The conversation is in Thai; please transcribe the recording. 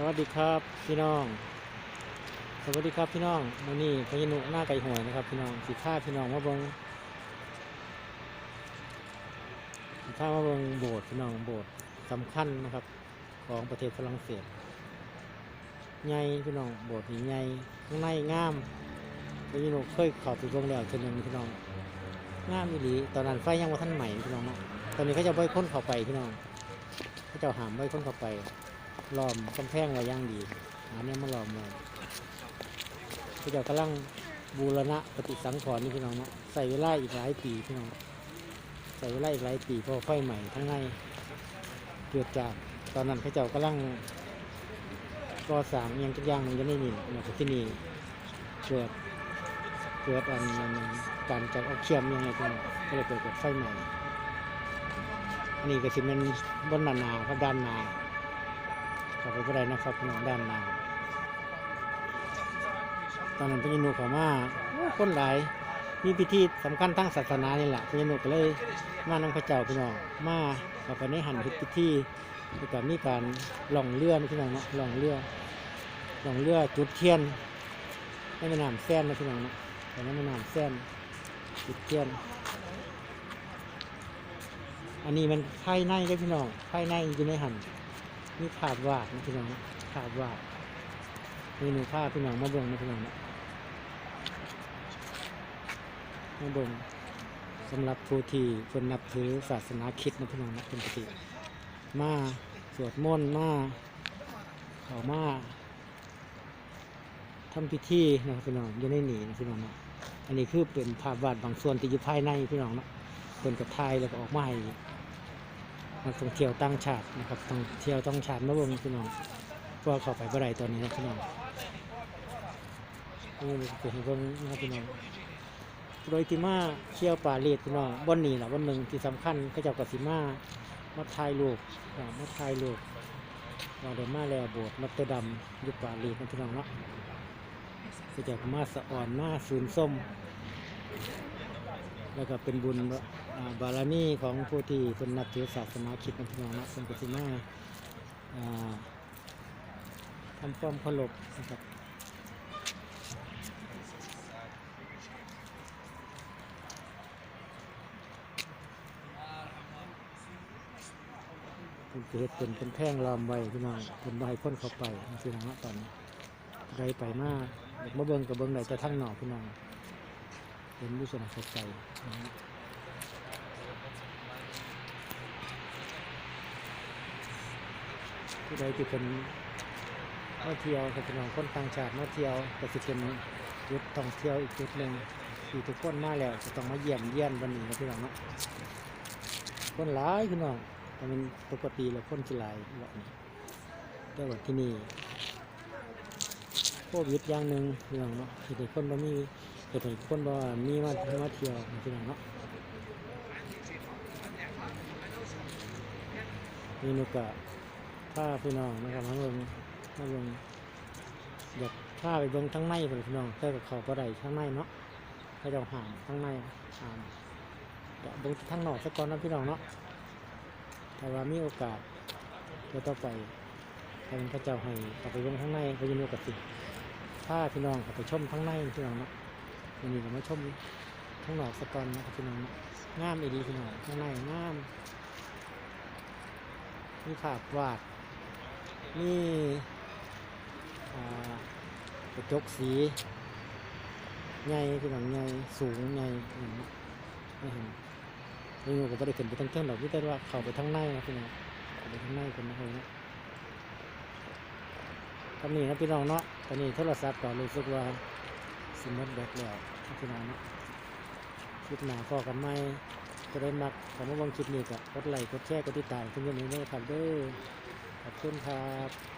สวัสดีครับพี่น้อง สวัสดีครับพี่น้องมื้อนี้พญานุหน้าไก่หวยนะครับ พี่น้องสิฆ่าพี่น้องมาเบิงสิฆ่ามาเบิงโบสถ์พี่น้องโบสถ์สำคัญนะครับ ของประเทศฝรั่งเศสใหญ่พี่น้องโบสถ์นี่ใหญ่ข้างในงามพญานุเคยข้าไปเบิงแล้วเช่นนึงพี่น้องงามอีหลีตอนนั้นไฟยังว่าท่านใหม่พี่น้องเนาะตอนนี้เขาจะบ่อยคนเข้าไปพี่น้องเขาจะหามบ่อยคนเข้าไป ล้อมกำแพงไว้ย่างดีหาเนี่ยมาล้อมไว้พระเจ้ากำลังบูรณะปฏิสังขรณ์นี่พี่น้องเนาะใส่เวลาอีกหลายปีพี่น้องใส่เวลาอีกหลายปีพราะไฟใหม่ทั้งในเกิดจากตอนนั้นพระเจ้ากำลังก่อสร้างยังทุกอย่างมันจะไม่มีเนี่ยที่นี่เกิดเกิดอันการจัดเอาเขียมยังไงพี่น้องก็เลยเกิดกิดไฟใหม่อันนี้ก็สิเป็นบนนาหนาครับด้านนาเข้า ก็ได้นะครับพี่น้องด้านหน้าตอนนั้นพญานุเขามาคนหลายมีพิธีสำคัญทั้งศาสนานี่แหละพญานุก็เลยมานำพระเจ้าพี่น้องมาเข้าไปในหันพิธีแล้วก็มีการล่องเรือนพี่น้องเนาะล่องเรือล่องเรือจุดเทียนในแม่น้ำแซนนะพี่น้องเนาะแต่ในแม่น้ำแซนจุดเทียน อันนี้มันภายในได้พี่น้องภายในอยู่ในหัน มีภาพวาดนะพี่น้องภาพวาดเมนูภาพพี่น้องมาเบิ่งนะพี่น้องนะมาเบิ่งสำหรับผู้ที่เพิ่นนับถือศาสนาคริดนะพี่น้องนะเป็นปกติมาสวดมนต์มาเข้ามาทำพิธีนะครับพี่น้องอยู่ในนี่นะพี่น้องนะอันนี้คือเป็นภาพวาดบางส่วนที่อยู่ภายในพี่น้องนะเป็นกระทยแล้วก็ออกมาให้ นักท่องเที่ยวต่างชาตินะครับท่องเที่ยวต้องชาติมาเบิ่งพี่น้องเพราะว่าเข้าไปบ่ได้ตอนนี้นะพี่น้องนี่เป็นเบิ่งนะพี่น้องโดยที่มาเที่ยวป่าเลดพี่น้องวันนี้แหละวันหนึ่งที่สำคัญเขาเจ้าก็สิมามาถ่ายรูปมาถ่ายรูปเราได้มาแล้วโบสถ์นอตเตดัมอยู่ป่าเลดนะพี่น้องเนาะเขาเจ้าก็มาสะอ่อนมาสูนส้ม แล้วก็เป็นบุญ บาบารมีของผู้ที่เป็นนับถือศาสนาคิดนะพี่น้อนะเป็นกสิมาทำความเคารพนะครับเป็นเกิดเป็นเป็นแท่งล้อมไว้พี่น้องเป็นใบพ้นเข้าไปนพี่น้องนะตอนไรไปมาเด็กมาเบิ่งกับเบิ่งไหนจะทั้งหน่อพี่น้องเป็นรู้สึกสดใสนะฮะ ผู้ใดที่เป็นมาเที่ยวกับพี่น้องคนต่างชาติมาเที่ยวก็จะเป็นจุดท่องเที่ยวอีกจุดหนึ่งที่ทุกคนมาแล้วจะต้องมาเยี่ยมเยี่ยนวันนี้นะพี่น้องเนาะคนหลายพี่น้องแต่มันปกติแล้วคนจะหลายแบบนี้แต่ว่าที่นี่โควิดอย่างหนึ่งพี่น้องเนาะที่คนบ่มีเหตุผลคนบอกว่ามีมามาเที่ยวพี่น้องเนาะนี่นุกะ ถ้าพี่น้องนะครับมาเบิ่งมาเบิ่งอยากพาไปเบิ่งทั้งในเพิ่นพี่น้องแต่กับเขาก็ได้ทั้งในเนาะเขาเจะห่ามทั้งในห่ามเดี๋ยวเบิ่งทั้งนอกสักก่อนนะพี่น้องเนาะแต่ว่ามีโอกาสเดี๋ยวต่องไปทางพระเจ้าให้กลับไปเบิ่งทั้งในไปยินดีกับสิถ้าพี่น้องกลับไปชมทั้งในพี่น้องเนาะวันนี้เรามาชมข้างนอกสกอนนะครับพี่น้องงามอีดีพี่น้องข้งในงามมีภาพวาด มีอ่กระจกสีใหญ่พี่น้องใหญ่สูงใหญ่ไม่เห็นนี่หนูก็ไม่ได้ขึ้นไปทั้งเท่งหรอกพี่แต่ว่าเข้าไปทั้งในนะพี่น้องเข้าไปทั้งในคนนะคนนะทำนี่นะพี่น้องเนาะตอนนี้โทรศัพท์ก็รู้สึกว่าสมมติแบบแล้วพี่น้องเนาะคลิปหนาพอกันไหมจะได้มักคำว่าวังคลิปนี้ก็กดไลค์กดแชร์กดติดตามขึ้นอย่างนี้เลยครับเด้อ ขอบคุณครับ